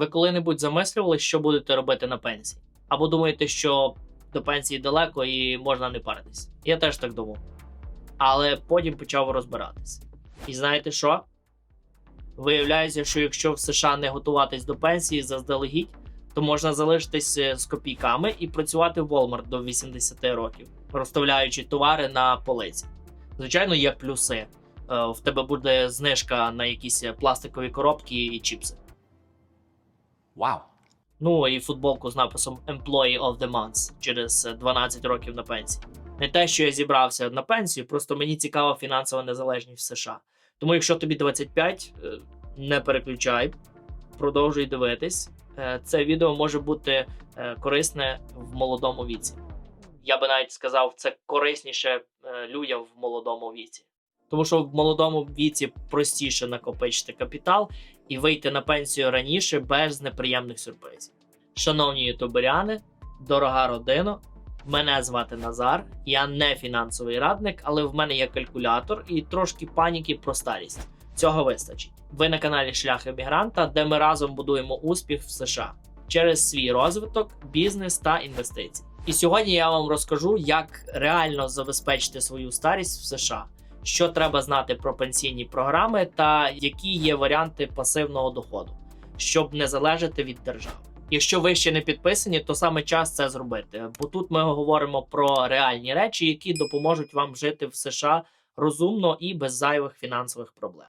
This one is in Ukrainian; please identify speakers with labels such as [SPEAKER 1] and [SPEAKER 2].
[SPEAKER 1] Ви коли-небудь замислювали, що будете робити на пенсії? Або думаєте, що до пенсії далеко і можна не паритись? Я теж так думав. Але потім почав розбиратись. І знаєте що? Виявляється, що якщо в США не готуватись до пенсії заздалегідь, то можна залишитись е, з копійками і працювати в Walmart до 80 років, розставляючи товари на полиці. Звичайно, є плюси. Е, В тебе буде знижка на якісь е, пластикові коробки і чіпси.
[SPEAKER 2] Wow.
[SPEAKER 1] Ну і футболку з написом Employee of the Month через е, 12 років на пенсії. Не те, що я зібрався на пенсію, просто мені цікава фінансова незалежність в США. Тому, якщо тобі 25, е, не переключай, продовжуй дивитись. Е, Це відео може бути е, корисне в молодому віці. Я би навіть сказав, це корисніше е, людям в молодому віці. Тому що в молодому віці простіше накопичити капітал і вийти на пенсію раніше без неприємних сюрпризів. Шановні ютуберяни, дорога родина, мене звати Назар. Я не фінансовий радник, але в мене є калькулятор і трошки паніки про старість. Цього вистачить. Ви на каналі Шлях Емігранта, де ми разом будуємо успіх в США через свій розвиток, бізнес та інвестиції. І сьогодні я вам розкажу, як реально забезпечити свою старість в США що треба знати про пенсійні програми та які є варіанти пасивного доходу, щоб не залежати від держави. Якщо ви ще не підписані, то саме час це зробити, бо тут ми говоримо про реальні речі, які допоможуть вам жити в США розумно і без зайвих фінансових проблем.